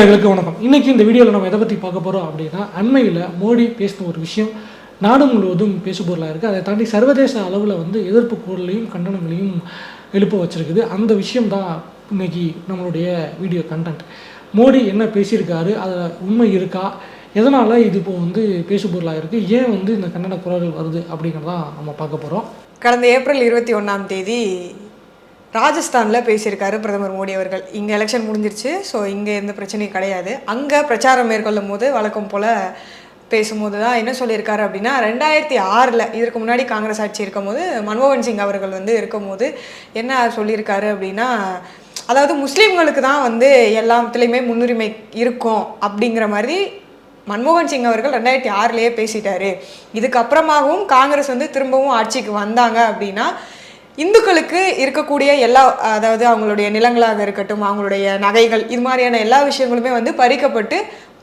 நேயர்களுக்கு வணக்கம். இன்னைக்கு இந்த வீடியோவில் நம்ம எதை பற்றி பார்க்க போகிறோம் அப்படின்னா அண்மையில் மோடி பேசின ஒரு விஷயம் நாடு முழுவதும் பேசுபொருளாக இருக்குது அதை தாண்டி சர்வதேச அளவில் வந்து எதிர்ப்பு குரலையும் கண்டனங்களையும் எழுப்ப வச்சிருக்குது. அந்த விஷயம் தான் இன்னைக்கு நம்மளுடைய வீடியோ கண்டென்ட் மோடி என்ன பேசியிருக்காரு? அதில் உண்மை இருக்கா? எதனால் இது இப்போ வந்து பேசுபொருளாக இருக்குது ஏன் வந்து இந்த கண்டன குரல்கள் வருது அப்படிங்கிறதான் நம்ம பார்க்க போகிறோம் கடந்த ஏப்ரல் இருபத்தி ஒன்றாம் தேதி ராஜஸ்தானில் பேசியிருக்காரு பிரதமர் மோடி அவர்கள். இங்கே எலெக்ஷன் முடிஞ்சிருச்சு ஸோ இங்கே எந்த பிரச்சனையும் கிடையாது. அங்கே பிரச்சாரம் மேற்கொள்ளும் போது வழக்கம் போல் பேசும்போது தான் என்ன சொல்லியிருக்காரு அப்படின்னா ரெண்டாயிரத்தி ஆறில் இதற்கு முன்னாடி காங்கிரஸ் ஆட்சி இருக்கும்போது மன்மோகன் சிங் அவர்கள் வந்து இருக்கும்போது என்ன சொல்லியிருக்காரு அப்படின்னா அதாவது முஸ்லீம்களுக்கு தான் வந்து எல்லாத்துலேயுமே முன்னுரிமை இருக்கும் அப்படிங்கிற மாதிரி மன்மோகன் சிங் அவர்கள் ரெண்டாயிரத்தி ஆறுலேயே பேசிட்டாரு. இதுக்கப்புறமாகவும் காங்கிரஸ் வந்து திரும்பவும் ஆட்சிக்கு வந்தாங்க அப்படின்னா இந்துக்களுக்கு இருக்கக்கூடிய எல்லா அதாவது அவங்களுடைய நிலங்களாக இருக்கட்டும் அவங்களுடைய நகைகள் இது மாதிரியான எல்லா விஷயங்களுமே வந்து பறிக்கப்பட்டு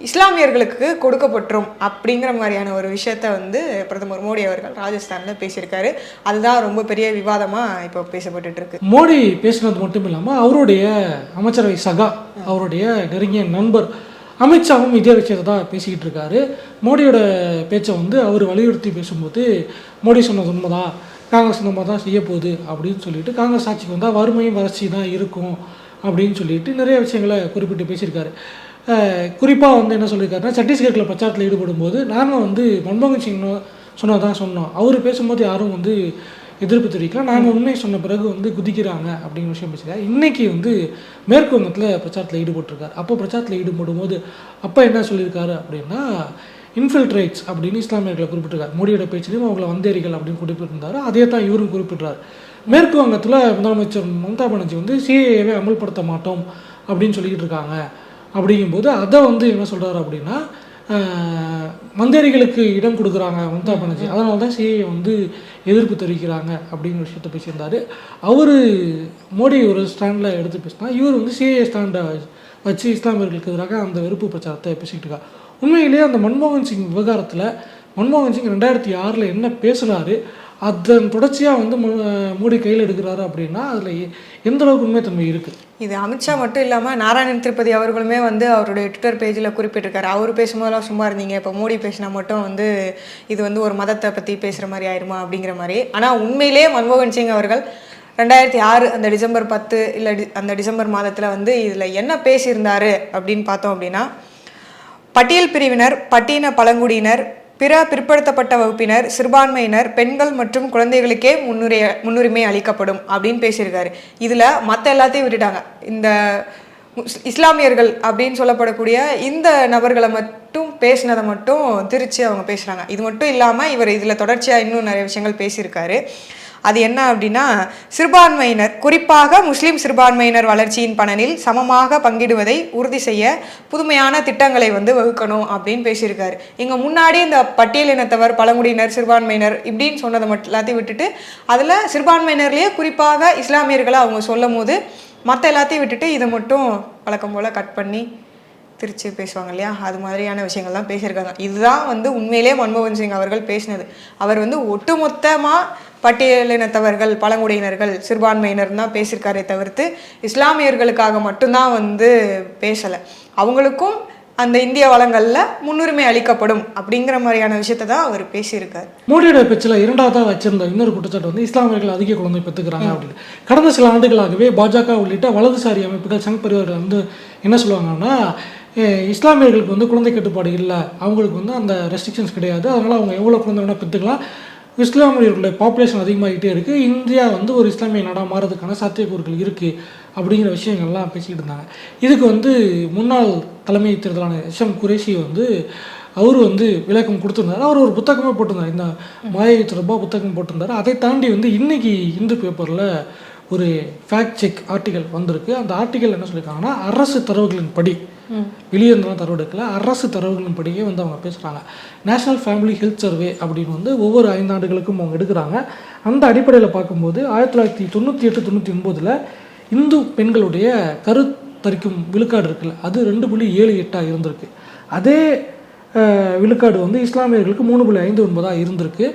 இஸ்லாமியர்களுக்கு கொடுக்கப்பட்டுரும் அப்படிங்கிற மாதிரியான ஒரு விஷயத்த வந்து பிரதமர் மோடி அவர்கள் ராஜஸ்தானில் பேசியிருக்காரு. அதுதான் ரொம்ப பெரிய விவாதமாக இப்போ பேசப்பட்டு இருக்கு மோடி பேசினது மட்டும் இல்லாமல் அவருடைய அமைச்சரவை சகா அவருடைய நெருங்கிய நண்பர் அமித்ஷாவும் இதே விஷயத்தை தான் பேசிக்கிட்டு இருக்காரு மோடியோட பேச்சை வந்து அவர் வலியுறுத்தி பேசும்போது மோடி சொன்னது உண்மைதான். காங்கிரஸ் இந்த மாதிரி தான் செய்ய போகுது அப்படின்னு சொல்லிட்டு காங்கிரஸ் ஆட்சிக்கு வந்தால் வறுமையும் வறட்சி தான் இருக்கும் அப்படின்னு சொல்லிட்டு நிறைய விஷயங்களை குறிப்பிட்டு பேசியிருக்காரு. குறிப்பாக வந்து என்ன சொல்லியிருக்காருன்னா சத்தீஸ்கரில் பிரச்சாரத்தில் ஈடுபடும் போது நாங்கள் வந்து மன்மோகன் சிங் சொன்னதான் சொன்னோம். அவர் பேசும்போது யாரும் வந்து எதிர்ப்பு தெரிவிக்கல. நாங்கள் உண்மை சொன்ன பிறகு வந்து குதிக்கிறாங்க அப்படிங்கிற விஷயம் பேசுகிறார் இன்றைக்கி வந்து மேற்கு வங்கத்தில் பிரச்சாரத்தில் ஈடுபட்டிருக்கார். அப்போ பிரச்சாரத்தில் ஈடுபடும் போது அப்போ என்ன சொல்லியிருக்காரு அப்படின்னா இன்ஃபில்ட்ரேட்ஸ் அப்படின்னு இஸ்லாமியர்களை குறிப்பிட்டிருக்காரு. மோடியோட பேச்சிலையும் அவங்கள வந்தேரிகள் அப்படின்னு குறிப்பிட்டிருந்தாரு அதே தான் இவரும் குறிப்பிட்றாரு. மேற்கு வங்கத்தில் முதலமைச்சர் மம்தா பானர்ஜி வந்து சிஏஏவை அமல்படுத்த மாட்டோம் அப்படின்னு சொல்லிக்கிட்டு இருக்காங்க. அப்படிங்கும்போது அதை வந்து என்ன சொல்கிறாரு அப்படின்னா ஆஹ், மந்தேரிகளுக்கு இடம் கொடுக்குறாங்க மம்தா பானர்ஜி. அதனால தான் சிஏ வந்து எதிர்ப்பு தெரிவிக்கிறாங்க அப்படிங்கிற விஷயத்த பேசியிருந்தார். அவர் மோடி ஒரு ஸ்டாண்டில் எடுத்து பேசினா இவர் வந்து சிஏ ஸ்டாண்டை வச்சு இஸ்லாமியர்களுக்கு எதிராக அந்த வெறுப்பு பிரச்சாரத்தை பேசிக்கிட்டு இருக்கா உண்மையிலேயே அந்த மன்மோகன் சிங் விவகாரத்தில் மன்மோகன் சிங் ரெண்டாயிரத்தி ஆறில் என்ன பேசுகிறாரு அதன் தொடர்ச்சியாக வந்து மோடி கையில் எடுக்கிறாரு அப்படின்னா அதில் எந்த அளவுக்கு உண்மைத்தன்மை இருக்குது இது அமித்ஷா மட்டும் இல்லாமல் நாராயணன் திருப்பதி அவர்களுமே வந்து அவருடைய ட்விட்டர் பேஜில் குறிப்பிட்டிருக்காரு. அவர் பேசும்போதெல்லாம் சும்மா இருந்தீங்க இப்போ மோடி பேசினா மட்டும் வந்து இது வந்து ஒரு மதத்தை பற்றி பேசுகிற மாதிரி ஆயிருமா அப்படிங்கிற மாதிரி. ஆனால் உண்மையிலேயே மன்மோகன் சிங் அவர்கள் ரெண்டாயிரத்தி ஆறு அந்த டிசம்பர் பத்து இல்லை டி அந்த டிசம்பர் மாதத்தில் வந்து இதில் என்ன பேசியிருந்தாரு அப்படின்னு பார்த்தோம் அப்படின்னா பட்டியல் பிரிவினர் பட்டின பழங்குடியினர் பிற பிற்படுத்தப்பட்ட வகுப்பினர் சிறுபான்மையினர் பெண்கள் மற்றும் குழந்தைகளுக்கே முன்னுரை முன்னுரிமை அளிக்கப்படும் அப்படின்னு பேசியிருக்காரு. இதில் மற்ற எல்லாத்தையும் விட்டுட்டாங்க. இந்த முஸ்- இஸ்லாமியர்கள் அப்படின்னு சொல்லப்படக்கூடிய இந்த நபர்களை மட்டும் பேசினதை மட்டும் திருச்சி அவங்க பேசுகிறாங்க இது மட்டும் இல்லாமல் இவர் இதில் தொடர்ச்சியாக இன்னும் நிறைய விஷயங்கள் பேசியிருக்காரு. அது என்ன அப்படின்னா சிறுபான்மையினர் குறிப்பாக முஸ்லீம் சிறுபான்மையினர் வளர்ச்சியின் பணனில் சமமாக பங்கிடுவதை உறுதி செய்ய புதுமையான திட்டங்களை வந்து வகுக்கணும் அப்படின்னு பேசியிருக்காரு. இங்கே முன்னாடி இந்த பட்டியல் இனத்தவர் பழங்குடியினர் சிறுபான்மையினர் இப்படின்னு சொன்னதை மட்டும் எல்லாத்தையும் விட்டுட்டு அதில் சிறுபான்மையினர்லேயே குறிப்பாக இஸ்லாமியர்களை அவங்க சொல்லும் போது மற்ற எல்லாத்தையும் விட்டுட்டு இதை மட்டும் வழக்கம் போல் கட் பண்ணி திருச்சி பேசுவாங்க இல்லையா? அது மாதிரியான விஷயங்கள்லாம் பேசியிருக்காங்க. இதுதான் வந்து உண்மையிலே மன்மோகன் சிங் அவர்கள் பேசினது. அவர் வந்து ஒட்டுமொத்தமாக பட்டியலினத்தவர்கள் பழங்குடியினர்கள் சிறுபான்மையினர் தான் பேசியிருக்காரே தவிர்த்து இஸ்லாமியர்களுக்காக மட்டும்தான் வந்து பேசலை. அவங்களுக்கும் அந்த இந்திய வளங்களில் முன்னுரிமை அளிக்கப்படும் அப்படிங்கிற மாதிரியான விஷயத்தை தான் அவர் பேசியிருக்காரு. மோடியோட பேச்சில் இரண்டாவதாக வச்சிருந்த இன்னொரு குற்றச்சாட்டு வந்து இஸ்லாமியர்கள் அதிக குழந்தை பெற்றுக்கிறாங்க அப்படின்னு. கடந்த சில ஆண்டுகளாகவே பாஜக உள்ளிட்ட வலதுசாரி அமைப்புகள் சங் பரிவார்கள் வந்து என்ன சொல்லுவாங்கன்னா இஸ்லாமியர்களுக்கு வந்து குழந்தை கட்டுப்பாடு இல்லை. அவங்களுக்கு வந்து அந்த ரெஸ்ட்ரிக்ஷன்ஸ் கிடையாது. அதனால் அவங்க எவ்வளோ குழந்தை வேணால் பெற்றுக்கலாம். இஸ்லாமியர்களுடைய பாப்புலேஷன் அதிகமாகிட்டே இருக்குது இந்தியா வந்து ஒரு இஸ்லாமிய நாடாக மாறதுக்கான சாத்தியக்கூறுகள் இருக்குது அப்படிங்கிற விஷயங்கள்லாம் பேசிக்கிட்டு இருந்தாங்க. இதுக்கு வந்து முன்னாள் தலைமை தேர்தலான எஸ் எம் குரேஷி வந்து அவர் வந்து விளக்கம் கொடுத்துருந்தாரு. அவர் ஒரு புத்தகமே போட்டிருந்தார். இந்த மாயை தொடர்பாக புத்தகம் போட்டிருந்தார். அதை தாண்டி வந்து இன்றைக்கி இந்து பேப்பரில் ஒரு ஃபேக்ட் செக் ஆர்டிகல் வந்திருக்கு. அந்த ஆர்டிகல் என்ன சொல்லியிருக்காங்கன்னா அரசு தரவுகளின் படி வெளியே இருந்தெல்லாம் தரவு எடுக்கல அரசு தரவுகளின் படியே வந்து அவங்க பேசுகிறாங்க நேஷனல் ஃபேமிலி ஹெல்த் சர்வே அப்படின்னு வந்து ஒவ்வொரு ஐந்தாண்டுகளுக்கும் அவங்க எடுக்கிறாங்க. அந்த அடிப்படையில் பார்க்கும்போது ஆயிரத்தி தொள்ளாயிரத்தி தொண்ணூற்றி எட்டு தொண்ணூற்றி ஒம்போதில் இந்து பெண்களுடைய கருத்தரிக்கும் விழுக்காடு இருக்குல்ல அது ரெண்டு புள்ளி ஏழு எட்டாக இருந்திருக்கு. அதே விழுக்காடு வந்து இஸ்லாமியர்களுக்கு மூணு புள்ளி ஐந்து ஒன்பதாக இருந்திருக்கு.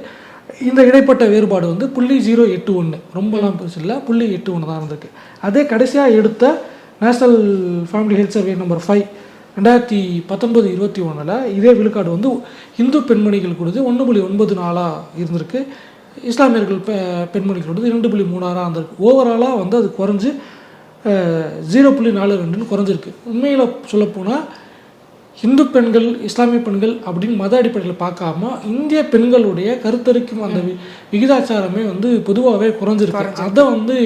இந்த இடைப்பட்ட வேறுபாடு வந்து புள்ளி ஜீரோ எட்டு ஒன்று ரொம்பலாம் பெருசு இல்லை. புள்ளி எட்டு ஒன்று தான் இருந்திருக்கு. அதே கடைசியாக எடுத்த national family health survey number five ரெண்டாயிரத்தி பத்தொன்பது இருபத்தி ஒன்றில் இதே விழுக்காடு வந்து இந்து பெண்மணிகள் கொடுத்து ஒன்று புள்ளி ஒன்பது நாளாக இருந்திருக்கு. இஸ்லாமியர்கள் பெ பெண்மணிகள் கொடுத்து இரண்டு புள்ளி மூணாறாக இருந்திருக்கு. ஓவராலாக வந்து அது குறைஞ்சு ஜீரோ புள்ளி நாலு ரெண்டுன்னு குறைஞ்சிருக்கு. உண்மையில் சொல்லப்போனால் இந்து பெண்கள் இஸ்லாமிய பெண்கள் அப்படின்னு மத அடிப்படையில் பார்க்காம இந்திய பெண்களுடைய கருத்தரிக்கும் அந்த விகிதாச்சாரமே வந்து பொதுவாகவே குறைஞ்சிருக்கு. அதை வந்து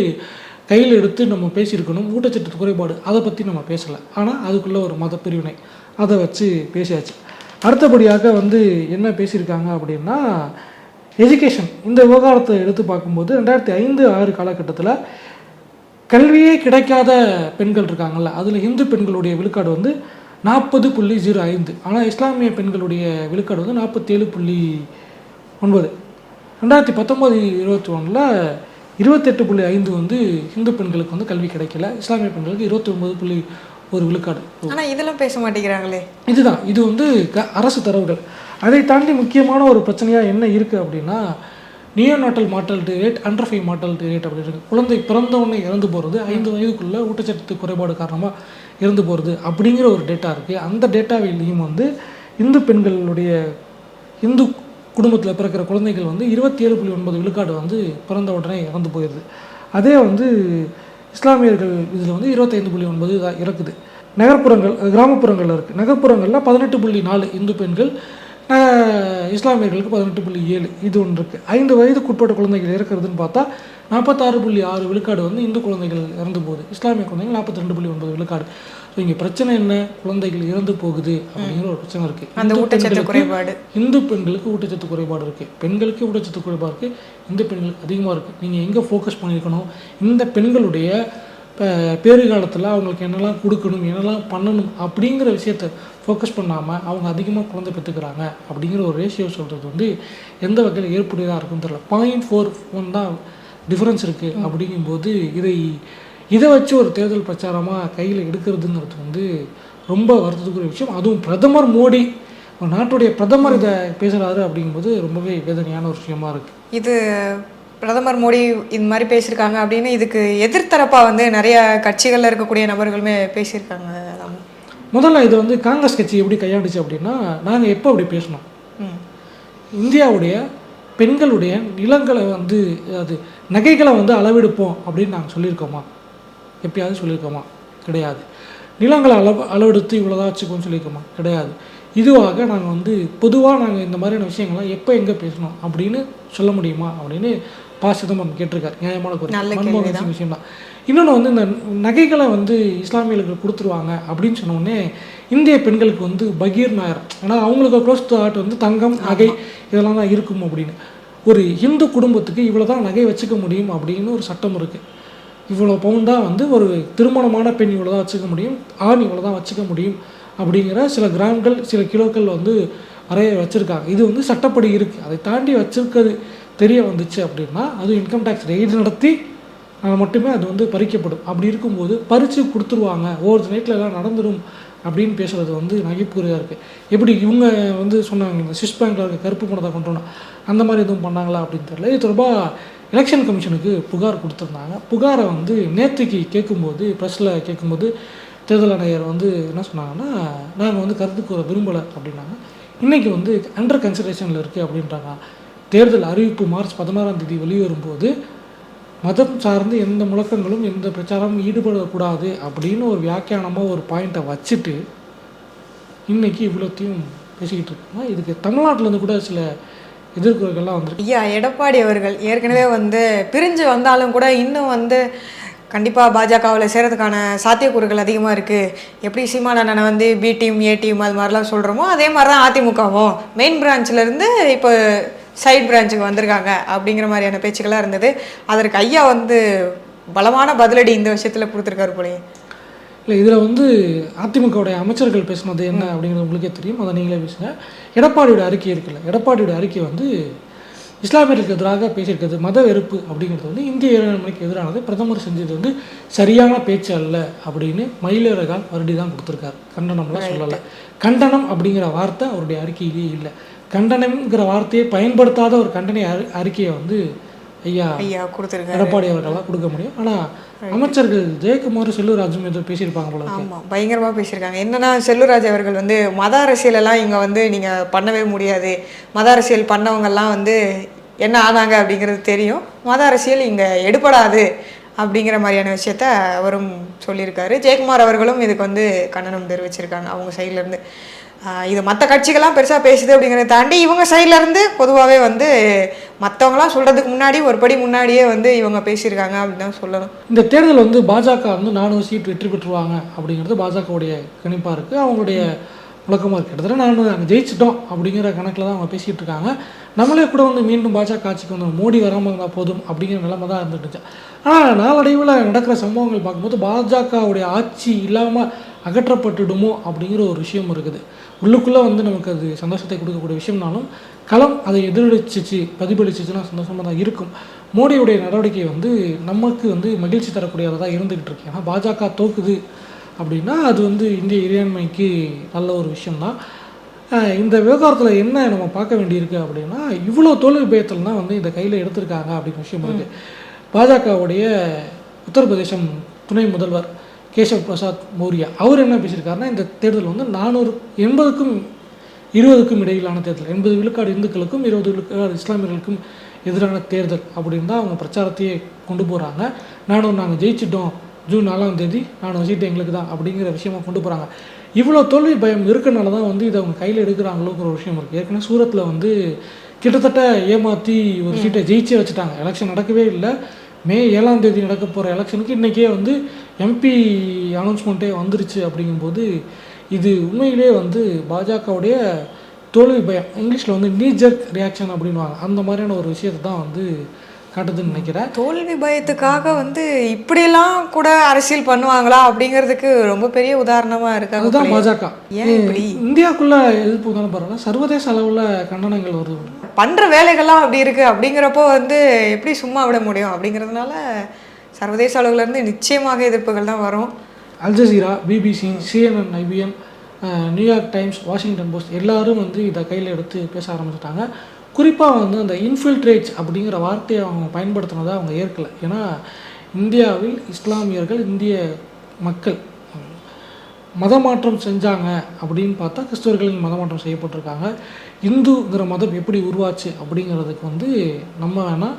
கையில் எடுத்து நம்ம பேசியிருக்கணும். ஊட்டச்சத்து குறைபாடு அதை பற்றி நம்ம பேசலை. ஆனால் அதுக்குள்ளே ஒரு மத பிரிவினை அதை வச்சு பேசியாச்சு. அடுத்தபடியாக வந்து என்ன பேசியிருக்காங்க அப்படின்னா எஜுகேஷன் இந்த விவகாரத்தை எடுத்து பார்க்கும்போது ரெண்டாயிரத்தி ஐந்து ஆறு காலகட்டத்தில் கல்வியே கிடைக்காத பெண்கள் இருக்காங்கல்ல அதில் இந்து பெண்களுடைய விழுக்காடு வந்து நாற்பது புள்ளி ஜீரோ ஐந்து. ஆனால் இஸ்லாமிய பெண்களுடைய விழுக்காடு வந்து நாற்பத்தேழு புள்ளி ஒன்பது. ரெண்டாயிரத்தி பத்தொம்போது இருபத்தி ஒன்றில் இருபத்தெட்டு புள்ளி ஐந்து வந்து இந்து பெண்களுக்கு வந்து கல்வி கிடைக்கல. இஸ்லாமிய பெண்களுக்கு இருபத்தி ஒன்பது புள்ளி ஒரு விழுக்காடு. ஆனா இதெல்லாம் பேச மாட்டேங்கிறாங்களே. இதுதான். இது வந்து க அரசு தரவுகள். அதை தாண்டி முக்கியமான ஒரு பிரச்சனையாக என்ன இருக்குது அப்படின்னா neonatal mortality rate under five rate அப்படி இருக்குது குழந்தை பிறந்த உடனே இறந்து போகிறது ஐந்து வயதுக்குள்ளே ஊட்டச்சத்து குறைபாடு காரணமாக இறந்து போகிறது அப்படிங்கிற ஒரு டேட்டா இருக்குது அந்த டேட்டாவிலையும் வந்து இந்து பெண்களுடைய இந்து குடும்பத்தில் பிறக்கிற குழந்தைகள் வந்து இருபத்தி ஏழு புள்ளி ஒன்பது விழுக்காடு வந்து பிறந்த உடனே இறந்து போயிடுது அதே வந்து இஸ்லாமியர்கள் இதில் வந்து இருபத்தைந்து புள்ளி ஒன்பது இதாக இறக்குது. நகர்ப்புறங்கள் கிராமப்புறங்களில் இருக்குது நகர்ப்புறங்களில் பதினெட்டு புள்ளி நாலு இந்து பெண்கள் இஸ்லாமியர்களுக்கு பதினெட்டு புள்ளி ஏழு. இது ஒன்று இருக்குது ஐந்து வயதுக்குட்பட்ட குழந்தைகள் இறக்குறதுன்னு பார்த்தா நாற்பத்தாறு புள்ளி ஆறு விழுக்காடு வந்து இந்து குழந்தைகள் இறந்து போகுது. இஸ்லாமிய குழந்தைகள் நாற்பத்தி ரெண்டு புள்ளி ஒன்பது விழுக்காடு. ஸோ இங்கே பிரச்சனை என்ன? குழந்தைகள் இறந்து போகுது அப்படிங்கிற ஒரு பிரச்சனை இருக்குது அந்த ஊட்டச்சத்து குறைபாடு. இந்து பெண்களுக்கு ஊட்டச்சத்து குறைபாடு இருக்குது பெண்களுக்கு ஊட்டச்சத்து குறைபாடு இருக்குது இந்து பெண்களுக்கு அதிகமாக இருக்குது நீங்கள் எங்கே ஃபோக்கஸ் பண்ணியிருக்கணும்? இந்த பெண்களுடைய ப- பேறு காலத்தில் அவங்களுக்கு என்னெல்லாம் கொடுக்கணும் என்னெல்லாம் பண்ணணும் அப்படிங்கிற விஷயத்த ஃபோக்கஸ் பண்ணாமல் அவங்க அதிகமாக குழந்தை பெற்றுக்கிறாங்க அப்படிங்கிற ஒரு ரேஷியோ சொல்கிறது வந்து எந்த வகையில் ஏற்புடையதாக இருக்குன்னு தெரியல. பாயிண்ட் ஃபோர் ஒன் தான் டிஃப்ரென்ஸ் இருக்குது அப்படிங்கும்போது இதை இதை வச்சு ஒரு தேர்தல் பிரச்சாரமாக கையில் எடுக்கிறதுங்கிறது வந்து ரொம்ப வருத்தத்துக்குரிய விஷயம். அதுவும் பிரதமர் மோடி ஒரு நாட்டுடைய பிரதமர் இதை பேசுகிறாரு அப்படிங்கும்போது ரொம்பவே வேதனையான ஒரு விஷயமா இருக்குது இது பிரதமர் மோடி இந்த மாதிரி பேசியிருக்காங்க அப்படின்னு இதுக்கு எதிர்த்தரப்பா வந்து நிறைய கட்சிகள்ல இருக்கக்கூடிய நபர்களுமே பேசியிருக்காங்க. முதல்ல இது வந்து காங்கிரஸ் கட்சி எப்படி கையாண்டுச்சு அப்படின்னா நாங்கள் எப்போ அப்படி பேசணும் ம். இந்தியாவுடைய பெண்களுடைய நிலங்களை வந்து அது நகைகளை வந்து அளவெடுப்போம் அப்படின்னு நாங்கள் சொல்லியிருக்கோமா? எப்பயாவது சொல்லியிருக்கோமா? கிடையாது. நிலங்களை அளவு அளவெடுத்து இவ்வளோதான் வச்சுக்கோன்னு சொல்லியிருக்கோமா? கிடையாது. இதுவாக நாங்கள் வந்து பொதுவாக நாங்கள் இந்த மாதிரியான விஷயங்கள்லாம் எப்போ எங்கே பேசணும் அப்படின்னு சொல்ல முடியுமா அப்படின்னு ப சிதம்பரம் கேட்டிருக்காரு. நியாயமான கோரிக்கை மன்மோகன் சிங் விஷயம் தான் இன்னொன்று வந்து இந்த நகைகளை வந்து இஸ்லாமியர்களுக்கு கொடுத்துருவாங்க அப்படின்னு சொன்ன உடனே இந்திய பெண்களுக்கு வந்து பகீர் நாயரம் ஏன்னா அவங்களுக்கு க்ளோஸ் டு ஆர்ட் வந்து தங்கம் நகை இதெல்லாம் தான் இருக்கும் அப்படின்னு. ஒரு இந்து குடும்பத்துக்கு இவ்வளோ தான் நகை வச்சுக்க முடியும் அப்படின்னு ஒரு சட்டம் இருக்குது இவ்வளோ பவுன் தான் வந்து ஒரு திருமணமான பெண் இவ்வளோ தான் வச்சுக்க முடியும் ஆண் இவ்வளோ தான் வச்சுக்க முடியும் அப்படிங்கிற சில கிராம்கள் சில கிலோக்கள் வந்து வரைய வச்சுருக்காங்க. இது வந்து சட்டப்படி இருக்குது அதை தாண்டி வச்சிருக்கிறது தெரிய வந்துச்சு அப்படின்னா அது இன்கம் டேக்ஸ் ரெய்டு நடத்தி மட்டுமே அது வந்து பறிக்கப்படும். அப்படி இருக்கும்போது பறித்து கொடுத்துருவாங்க. ஒவ்வொரு நைட்டில் எல்லாம் நடந்துடும் அப்படின்னு பேசுகிறது வந்து நகைப்புரியாக இருக்குது எப்படி இவங்க வந்து சொன்னாங்க இந்த சுவிஸ் பேங்க்கில் இருக்க கருப்பு பணத்தை கொண்டு வரணும் அந்த மாதிரி எதுவும் பண்ணாங்களா அப்படின்னு தெரியல. இது தொடர்பாக எலெக்ஷன் கமிஷனுக்கு புகார் கொடுத்துருந்தாங்க. புகாரை வந்து நேற்றுக்கு கேட்கும்போது ப்ரெஸ்ஸில் கேட்கும்போது தேர்தல் ஆணையர் வந்து என்ன சொன்னாங்கன்னா நாங்கள் வந்து கருத்து கூற விரும்பலை அப்படின்னாங்க. இன்றைக்கி வந்து அண்டர் கன்சிடரேஷனில் இருக்குது அப்படின்றாங்க. தேர்தல் அறிவிப்பு மார்ச் பதினாறாம் தேதி வெளிவரும்போது மதம் சார்ந்து எந்த முழக்கங்களும் எந்த பிரச்சாரமும் ஈடுபடக்கூடாது அப்படின்னு ஒரு வியாக்கியானமாக ஒரு பாயிண்ட்டை வச்சுட்டு இன்னைக்கு இவ்வளோத்தையும் பேசிக்கிட்டு இருக்கோம்? இதுக்கு தமிழ்நாட்டிலேருந்து கூட சில எதிர்குறைகள்லாம் வந்துருக்கு. ஐயா எடப்பாடி அவர்கள் ஏற்கனவே வந்து பிரிஞ்சு வந்தாலும் கூட இன்னும் வந்து கண்டிப்பாக பாஜகவில் சேரதுக்கான சாத்தியக்கூறுகள் அதிகமாக இருக்குது எப்படி சீமான அண்ணனை வந்து பி டீம் ஏ டீம் அது மாதிரிலாம் சொல்கிறோமோ அதே மாதிரி தான் அதிமுகவும் மெயின் பிரான்ச்சிலேருந்து இப்போ சைட் பிரான்ச்சுக்கு வந்திருக்காங்க அப்படிங்கிற மாதிரியான பேச்சுக்களாக இருந்தது. அதற்கு ஐயா வந்து பலமான பதிலடி இந்த விஷயத்தில் கொடுத்துருக்காரு போலயே. இல்லை இதில் வந்து அதிமுகவுடைய அமைச்சர்கள் பேசுனது என்ன அப்படிங்கிறது உங்களுக்கே தெரியும். அதை நீங்களே பேசுங்க. எடப்பாடியோட அறிக்கை இருக்குல்ல எடப்பாடியோட அறிக்கை வந்து இஸ்லாமியர்களுக்கு எதிராக பேசியிருக்கிறது மத வெறுப்பு அப்படிங்கிறது வந்து இந்திய இறையாண்மைக்கு எதிரானது. பிரதமர் செஞ்சது வந்து சரியான பேச்சு அல்ல அப்படின்னு மயிலேறகால் மறுபடி தான் கொடுத்துருக்காரு. கண்டனம்லாம் சொல்லலை. கண்டனம் அப்படிங்கிற வார்த்தை அவருடைய அறிக்கையிலேயே இல்லை. கண்டனம்ங்கிற வார்த்தையை பயன்படுத்தாத ஒரு கண்டன அறி அறிக்கையை வந்து ஐயா ஐயா கொடுத்துருக்காரு. எடப்பாடி அவர்களால் கொடுக்க முடியும். ஆனால் அமைச்சர்கள் ஜெயக்குமார் செல்லூராஜும் ஏதோ பேசியிருப்பாங்க போல. ஆமாம் பயங்கரமாக பேசியிருக்காங்க. என்னன்னா செல்லூராஜ் அவர்கள் வந்து மத அரசியலெல்லாம் இங்கே வந்து நீங்கள் பண்ணவே முடியாது. மத அரசியல் பண்ணவங்கெல்லாம் வந்து என்ன ஆனாங்க அப்படிங்கிறது தெரியும். மத அரசியல் இங்கே எடுபடாது அப்படிங்கிற மாதிரியான விஷயத்த அவரும் சொல்லியிருக்காரு. ஜெயக்குமார் அவர்களும் இதுக்கு வந்து கண்டனம் தெரிவிச்சிருக்காங்க அவங்க சைட்லேருந்து இது மற்ற கட்சிகள்லாம் பெருசாக பேசுது அப்படிங்கிறத தாண்டி இவங்க சைட்லேருந்து பொதுவாகவே வந்து மற்றவங்களாம் சொல்கிறதுக்கு முன்னாடி ஒரு படி முன்னாடியே வந்து இவங்க பேசியிருக்காங்க அப்படின்னு தான் சொல்லணும். இந்த தேர்தல் வந்து பாஜக வந்து நானூறு சீட் வெற்றி பெற்றுருவாங்க அப்படிங்கிறது பாஜகவுடைய கணிப்பாக இருக்குது அவங்களுடைய முழக்கமாக இருக்குது கிட்டத்தட்ட நானும் நாங்கள் ஜெயிச்சிட்டோம் அப்படிங்கிற கணக்கில் தான் அவங்க பேசிகிட்டு இருக்காங்க. நம்மளே கூட வந்து மீண்டும் பாஜக ஆட்சிக்கு வந்து மோடி வராமல் இருந்தால் போதும் அப்படிங்கிற நிலைமை தான் இருந்துட்டு ஆனால் நாளடைவில் நடக்கிற சம்பவங்கள் பார்க்கும்போது பாஜகவுடைய ஆட்சி இல்லாமல் அகற்றப்பட்டுடுமோ அப்படிங்கிற ஒரு விஷயம் இருக்குது. உள்ளுக்குள்ளே வந்து நமக்கு அது சந்தோஷத்தை கொடுக்கக்கூடிய விஷயம்னாலும் களம் அதை எதிரொலிச்சிச்சு பிரதிபலிச்சிச்சுன்னா சந்தோஷமாக தான் இருக்கும். மோடியுடைய நடவடிக்கை வந்து நமக்கு வந்து மகிழ்ச்சி தரக்கூடியதாக தான் இருந்துகிட்டு இருக்கு. ஏன்னா பாஜக தோக்குது அப்படின்னா அது வந்து இந்திய இறையாண்மைக்கு நல்ல ஒரு விஷயம்தான். இந்த விவகாரத்தில் என்ன நம்ம பார்க்க வேண்டியிருக்கு அப்படின்னா இவ்வளோ பயத்தில் தான் வந்து இந்த கையில் எடுத்திருக்காங்க அப்படிங்கிற விஷயம் இருக்குது பாஜகவுடைய உத்தரப்பிரதேசம் துணை முதல்வர் கேசவ் பிரசாத் மௌரியா. அவர் என்ன பேசியிருக்காருன்னா இந்த தேர்தல் வந்து நானூறு எண்பதுக்கும் இருபதுக்கும் இடையிலான தேர்தல். எண்பது விழுக்காடு இந்துக்களுக்கும் இருபது விழுக்காடு இஸ்லாமியர்களுக்கும் எதிரான தேர்தல் அப்படின்னு தான் அவங்க பிரச்சாரத்தையே கொண்டு போகிறாங்க நானும் நாங்கள் ஜெயிச்சிட்டோம். ஜூன் நாலாம் தேதி நானும் சீட்டு எங்களுக்கு தான் அப்படிங்கிற விஷயமா கொண்டு போகிறாங்க இவ்வளோ தோல்வி பயம் இருக்கனால தான் வந்து இதை அவங்க கையில் எடுக்கிறாங்களோங்கிற ஒரு விஷயம் இருக்குது ஏற்கனவே சூரத்தில் வந்து கிட்டத்தட்ட ஏமாற்றி ஒரு சீட்டை ஜெயிச்சே வச்சுட்டாங்க. எலெக்ஷன் நடக்கவே இல்லை. மே ஏழாம் தேதி நடக்க போகிற எலெக்ஷனுக்கு இன்றைக்கே வந்து எம்பி அனௌன்ஸ்மெண்ட்டே வந்துருச்சு அப்படிங்கும்போது இது உண்மையிலே வந்து பாஜகவுடைய தோல்வி பயம். இங்கிலீஷில் வந்து நீஜர்க் ரியாக்ஷன் அப்படின்வாங்க அந்த மாதிரியான ஒரு விஷயத்தை தான் வந்து காட்டுதுன்னு நினைக்கிறேன். தோல்வி பயத்துக்காக வந்து இப்படியெல்லாம் கூட அரசியல் பண்ணுவாங்களா அப்படிங்கிறதுக்கு ரொம்ப பெரிய உதாரணமாக இருக்காங்க அதுதான் பாஜக. ஏன் இப்படி? இந்தியாவுக்குள்ள எதிர்ப்பு தானே பரவாயில்ல சர்வதேச அளவில் கண்டனங்கள் வருது. பண்ணுற வேலைகள்லாம் அப்படி இருக்குது அப்படிங்கிறப்போ வந்து எப்படி சும்மா விட முடியும்? அப்படிங்கிறதுனால சர்வதேச அளவுல இருந்து நிச்சயமாக எதிர்ப்புகள் தான் வரும். Al Jazeera BBC CNN IBN New York Times Washington Post எல்லாரும் வந்து இதை கையில் எடுத்து பேச ஆரம்பிச்சிட்டாங்க. குறிப்பாக வந்து அந்த இன்ஃபில்ட்ரேட்ஸ் அப்படிங்கிற வார்த்தையை அவங்க பயன்படுத்தினதை அவங்க ஏற்கலை. ஏன்னா இந்தியாவில் இஸ்லாமியர்கள் இந்திய மக்கள் மதமாற்றம் செஞ்சாங்க அப்படின்னு பார்த்தா கிறிஸ்தவர்களின் மதமாற்றம் செய்யப்பட்டிருக்காங்க. இந்துங்கிற மதம் எப்படி உருவாச்சு அப்படிங்கிறதுக்கு வந்து நம்ம வேணால்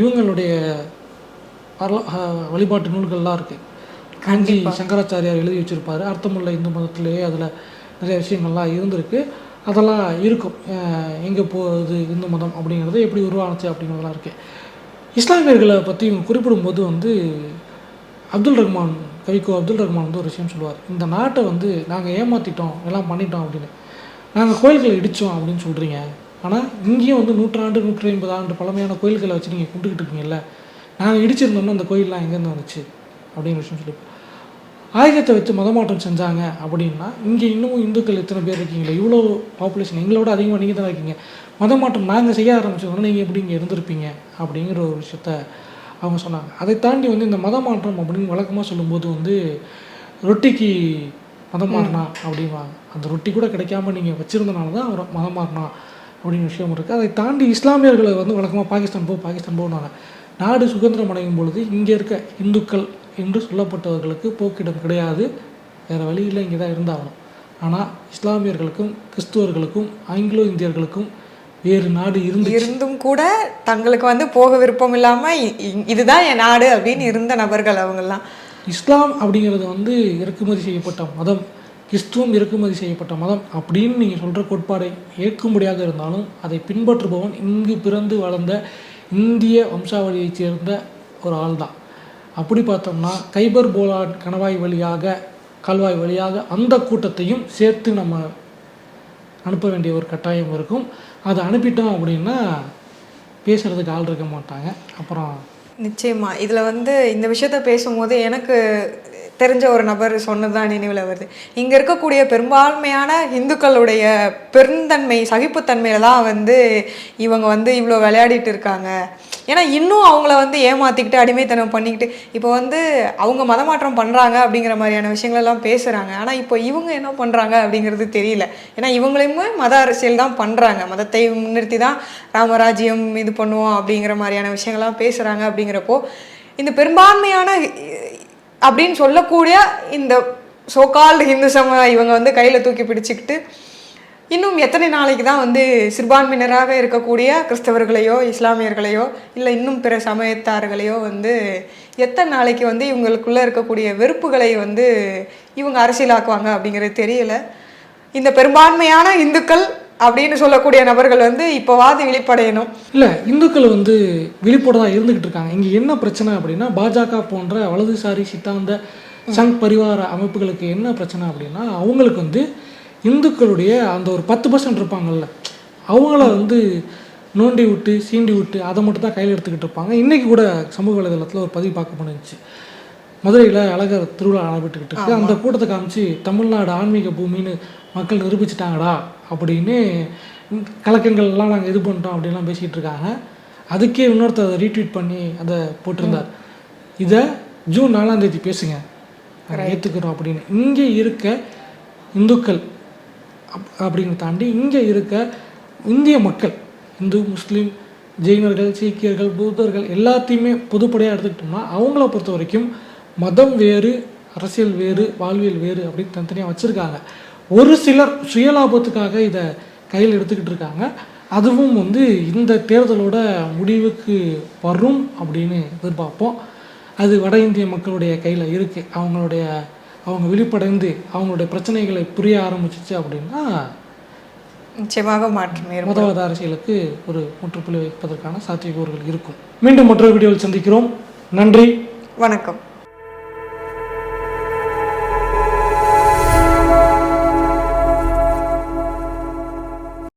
இவங்களுடைய வரலா- வழிபாட்டு நூல்கள்லாம் இருக்குது காஞ்சி சங்கராச்சாரியார் எழுதி வச்சிருப்பாரு. அர்த்தமுள்ள இந்து மதத்திலேயே அதில் நிறைய விஷயங்கள்லாம் இருந்திருக்கு. அதெல்லாம் இருக்கும். எங்கே போகுது இந்து மதம் அப்படிங்கிறது எப்படி உருவானுச்சு அப்படிங்கிறதெல்லாம் இருக்குது இஸ்லாமியர்களை பற்றி இவங்க குறிப்பிடும்போது வந்து அப்துல் ரஹ்மான் கவிக்கோ அப்துல் ரஹ்மான் வந்து ஒரு விஷயம் சொல்லுவார். இந்த நாட்டை வந்து நாங்கள் ஏமாற்றிட்டோம் எல்லாம் பண்ணிட்டோம் அப்படின்னு. நாங்கள் கோயில்களை இடித்தோம் அப்படின்னு சொல்கிறீங்க ஆனால் இங்கேயும் வந்து நூற்றாண்டு நூற்றி ஐம்பது ஆண்டு பழமையான கோயில்களை வச்சு நீங்கள் கும்பிட்டுக்கிட்டு இருக்கீங்கல்ல நாங்கள் இடிச்சிருந்தோம்னா அந்த கோயிலெலாம் எங்கேருந்து வந்துச்சு? அப்படிங்கிற விஷயம் சொல்லி ஆயுதத்தை வச்சு மதமாற்றம் செஞ்சாங்க அப்படின்னா இங்கே இன்னமும் இந்துக்கள் எத்தனை பேர் இருக்கீங்களே இவ்வளோ பாப்புலேஷன் எங்களோட அதிகமாக நீங்கள் தான் இருக்கீங்க? மதமாற்றம் நாங்கள் செய்ய ஆரம்பிச்சோம்னா நீங்கள் எப்படி இங்கே இருந்திருப்பீங்க? அப்படிங்கிற ஒரு விஷயத்த அவங்க சொன்னாங்க. அதை தாண்டி வந்து இந்த மதமாற்றம் அப்படின்னு வழக்கமாக சொல்லும்போது வந்து ரொட்டிக்கு மதம் மாறினா அப்படின்வாங்க அந்த ரொட்டி கூட கிடைக்காம நீங்கள் வச்சுருந்தனால தான் அவர் மதம் மாறினா அப்படின்னு விஷயம் இருக்குது அதை தாண்டி இஸ்லாமியர்களை வந்து வழக்கமாக பாகிஸ்தான் போ பாகிஸ்தான் போனாங்க. நாடு சுதந்திரம் அடையும் பொழுது இங்கே இருக்க இந்துக்கள் என்று சொல்லப்பட்டவர்களுக்கு போக்கிடம் கிடையாது. வேறு வழியில் இங்கே தான் இருந்தாகணும். ஆனால் இஸ்லாமியர்களுக்கும் கிறிஸ்துவர்களுக்கும் ஆங்கிலோ இந்தியர்களுக்கும் வேறு நாடு இருந்து இருந்தும் கூட தங்களுக்கு வந்து போக விருப்பம் இல்லாமல் இதுதான் என் நாடு அப்படின்னு இருந்த நபர்கள் அவங்கெல்லாம். இஸ்லாம் அப்படிங்கிறது வந்து இறக்குமதி செய்யப்பட்ட மதம் கிறிஸ்துவம் இறக்குமதி செய்யப்பட்ட மதம் அப்படின்னு நீங்கள் சொல்கிற கோட்பாடை ஏற்கும்படியாக இருந்தாலும் அதை பின்பற்றுபவன் இங்கு பிறந்து வளர்ந்த இந்திய வம்சாவளியைச் சேர்ந்த ஒரு ஆள் தான் அப்படி பார்த்தோம்னா கைபர் போலா கணவாய் வழியாக கால்வாய் வழியாக அந்த கூட்டத்தையும் சேர்த்து நம்ம அனுப்ப வேண்டிய ஒரு கட்டாயம் இருக்கும். அதை அனுப்பிட்டோம் அப்படின்னா பேசுகிறதுக்கு ஆள் இருக்க மாட்டாங்க. அப்புறம் நிச்சயமாக இதில் வந்து இந்த விஷயத்த பேசும்போது எனக்கு தெரிஞ்ச ஒரு நபர் சொன்னது தான் நினைவில் வருது. இங்கே இருக்கக்கூடிய பெரும்பான்மையான இந்துக்களுடைய பெருந்தன்மை சகிப்புத்தன்மையில தான் வந்து இவங்க வந்து இவ்வளோ விளையாடிட்டு இருக்காங்க. ஏன்னா இன்னும் அவங்கள வந்து ஏமாத்திக்கிட்டு அடிமைத்தனம் பண்ணிக்கிட்டு இப்போ வந்து அவங்க மதமாற்றம் பண்ணுறாங்க அப்படிங்கிற மாதிரியான விஷயங்களெல்லாம் பேசுகிறாங்க ஆனால் இப்போ இவங்க என்ன பண்ணுறாங்க அப்படிங்கிறது தெரியல. ஏன்னா இவங்களையுமே மத அரசியல் தான் பண்ணுறாங்க மதத்தை முன்னிறுத்தி தான் ராமராஜ்யம் இது பண்ணுவோம் அப்படிங்கிற மாதிரியான விஷயங்கள்லாம் பேசுகிறாங்க அப்படிங்கிறப்போ இந்த பெரும்பான்மையான அப்படின்னு சொல்லக்கூடிய இந்த சோகால்டு ஹிந்துசம் இவங்க வந்து கையில் தூக்கி பிடிச்சிக்கிட்டு இன்னும் எத்தனை நாளைக்கு தான் வந்து சிறுபான்மையினராக இருக்கக்கூடிய கிறிஸ்தவர்களையோ இஸ்லாமியர்களையோ இல்லை இன்னும் பிற சமயத்தார்களையோ வந்து எத்தனை நாளைக்கு வந்து இவங்களுக்குள்ளே இருக்கக்கூடிய வெறுப்புகளை வந்து இவங்க அரசியலாக்குவாங்க அப்படிங்கிறது தெரியல. இந்த பெரும்பான்மையான இந்துக்கள் அப்படின்னு சொல்லக்கூடிய நபர்கள் வந்து இப்போவாது விழிப்படையணும். இல்லை இந்துக்கள் வந்து விழிப்போட தான் இருந்துகிட்டு இருக்காங்க. இங்கே என்ன பிரச்சனை அப்படின்னா பாஜக போன்ற வலதுசாரி சித்தாந்த சங் பரிவார அமைப்புகளுக்கு என்ன பிரச்சனை அப்படின்னா அவங்களுக்கு வந்து இந்துக்களுடைய அந்த ஒரு பத்து பர்சன்ட் இருப்பாங்கல்ல அவங்கள வந்து நோண்டி விட்டு சீண்டி விட்டு அதை மட்டும் தான் கையில் எடுத்துக்கிட்டு இருப்பாங்க. இன்றைக்கி கூட சமூக வலைதளத்தில் ஒரு பதிவு பார்க்க முடிஞ்சுச்சு மதுரையில் அழகர் திருவிழா நடைபெற்றுக்கிட்டு இருக்கு. அந்த கூட்டத்தை காமிச்சு தமிழ்நாடு ஆன்மீக பூமின்னு மக்கள் நிரூபிச்சிட்டாங்கடா அப்படின்னு கலக்கங்கள் எல்லாம் நாங்கள் இது பண்ணிட்டோம் அப்படின்லாம் பேசிகிட்டு இருக்காங்க. அதுக்கே இன்னொருத்தர் அதை ரீட்வீட் பண்ணி அதை போட்டிருந்தார். இதை ஜூன் நாலாம் தேதி பேசுங்க. ஏற்றுக்கிறோம் அப்படின்னு. இங்கே இருக்க இந்துக்கள் அப் அப்படின்னு தாண்டி இங்கே இருக்க இந்திய மக்கள் இந்து முஸ்லீம் ஜெயினர்கள் சீக்கியர்கள் புத்தர்கள் எல்லாத்தையுமே பொதுப்படையாக எடுத்துக்கிட்டோம்னா அவங்கள பொறுத்த வரைக்கும் மதம் வேறு அரசியல் வேறு வாழ்வியல் வேறு அப்படின்னு தனித்தனியாக வச்சுருக்காங்க. ஒரு சிலர் சுயலாபத்துக்காக இதை கையில் எடுத்துக்கிட்டு இருக்காங்க. அதுவும் வந்து இந்த தேர்தலோட முடிவுக்கு வரும் அப்படின்னு எதிர்பார்ப்போம். அது வட இந்திய மக்களுடைய கையில் இருக்குது அவங்களுடைய அவங்க விழிப்படைந்து அவங்களுடைய பிரச்சனைகளை புரிய ஆரம்பிச்சிச்சு அப்படின்னா நிச்சயமாக மாற்றம் மதவாத அரசியலுக்கு ஒரு முற்றுப்புள்ளி வைப்பதற்கான சாத்தியக்கூறுகள் இருக்கும். மீண்டும் மற்றொரு வீடியோவில் சந்திக்கிறோம். நன்றி. வணக்கம்.